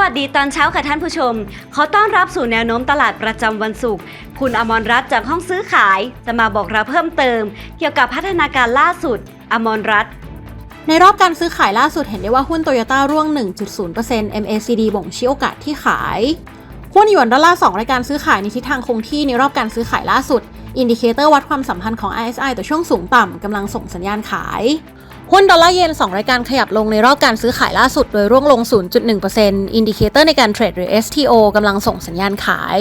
วัสดีตอนเช้าค่ะท่านผู้ชม ขอต้อนรับสู่แนวโน้มตลาดประจำวันศุกร์ คุณอมรรัตน์จากห้องซื้อขาย จะมาบอกเราเพิ่มเติม เกี่ยวกับพัฒนาการล่าสุด อมรรัตน์ในรอบการซื้อขายล่าสุดเห็นได้ว่าหุ้นโตโยต้าร่วง 1.0% MACD บ่งชี้โอกาสที่ขาย หุ้นหยวนดอลลาร์2รายการซื้อขายในทิศทางคงที่ในรอบการซื้อขายล่าสุด อินดิเคเตอร์วัดความสัมพันธ์ของ RSI ต่อช่วงสูงต่ำกำลังส่งสัญญาณขาย หุ้นดอลลาร์เยน 2 รายการขยับลงในรอบการซื้อขายล่าสุด โดยร่วงลง 0.1%อินดิเคเตอร์ในการเทรดหรือ STO กำลังส่งสัญญาณขาย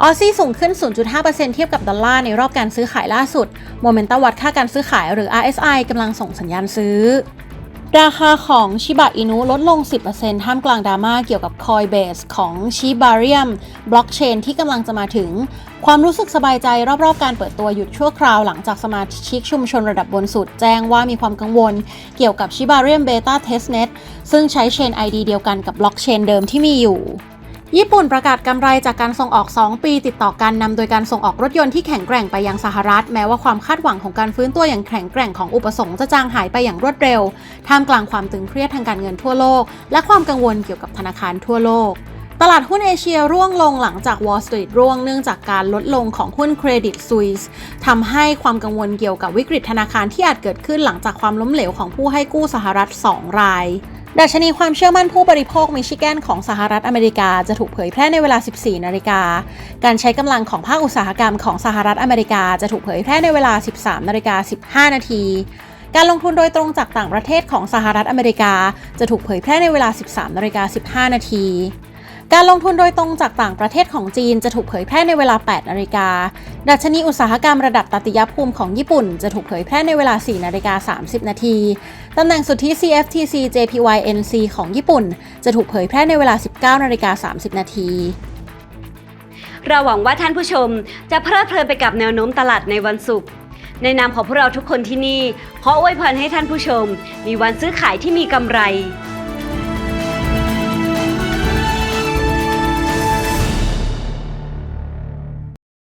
ออซซี่สูงขึ้น 0.5%เทียบกับดอลลาร์ในรอบการซื้อขายล่าสุดโมเมนตัมวัดค่าการซื้อขายหรือ RSI กำลังส่งสัญญาณซื้อ ราคาของชิบะอินุลดลง 10%ท่ามกลางดราม่าเกี่ยวกับคอยเบสของชิบาริอัมบล็อกเชนที่กำลังจะมาถึง ความรู้สึกสบายใจรอบๆ การเปิดตัวหยุดชั่วคราวหลังจากสมาชิกชุมชนระดับบนสุดแจ้งว่ามีความกังวล เกี่ยวกับชิบาเรียมเบต้าเทสเน็ตซึ่งใช้เชน ID เดียวกันกับบล็อกเชนเดิมที่มีอยู่ ญี่ปุ่นประกาศกำไรจากการส่งออก 2 ปีติดต่อกันนำโดยการส่งออกรถยนต์ที่แข็งแกร่งไปยังสหรัฐ แม้ว่าความคาดหวังของการฟื้นตัวอย่างแข็งแกร่งของอุปสงค์จะจางหายไปอย่างรวดเร็ว ท่ามกลางความตึงเครียดทางการเงินทั่วโลก และความกังวลเกี่ยวกับธนาคารทั่วโลกตลาดหุ้นเอเชียร่วงลงหลังจาก Wall Street ร่วงเนื่องจากการลดลงของหุ้นเครดิตซุยส์ทำให้ความกังวลเกี่ยวกับวิกฤตธนาคารที่อาจเกิดขึ้นหลังจากความล้มเหลวของผู้ให้กู้สหรัฐ 2 ราย ดัชนีความเชื่อมั่นผู้บริโภคมิชิแกนของสหรัฐอเมริกาจะถูกเผยแพร่ในเวลา 14 นาฬิกา การใช้กำลังของภาคอุตสาหกรรมของสหรัฐอเมริกาจะถูกเผยแพร่ในเวลา 13 นาฬิกา 15 นาที การลงทุนโดยตรงจากต่างประเทศของสหรัฐอเมริกาจะถูกเผยแพร่ในเวลา 13 นาฬิกา 15 นาที การลงทุนโดยตรงจากต่างประเทศของจีนจะถูกเผยแพร่ในเวลา 8 นาฬิกา ดัชนีอุตสาหกรรมระดับตติยภูมิของญี่ปุ่นจะถูกเผยแพร่ในเวลา 4 นาฬิกา 30 นาที ตำแหน่งสุทธิ CFTC JPY NC ของญี่ปุ่น จะถูกเผยแพร่ในเวลา 19 นาฬิกา 30 นาทีเราหวังว่าท่านผู้ชมจะเพลิดเพลินไปกับแนวโน้มตลาดในวันศุกร์ ในนามของพวกเราทุกคนที่นี่ ขออวยพรให้ท่านผู้ชม มีวันซื้อขายที่มีกำไร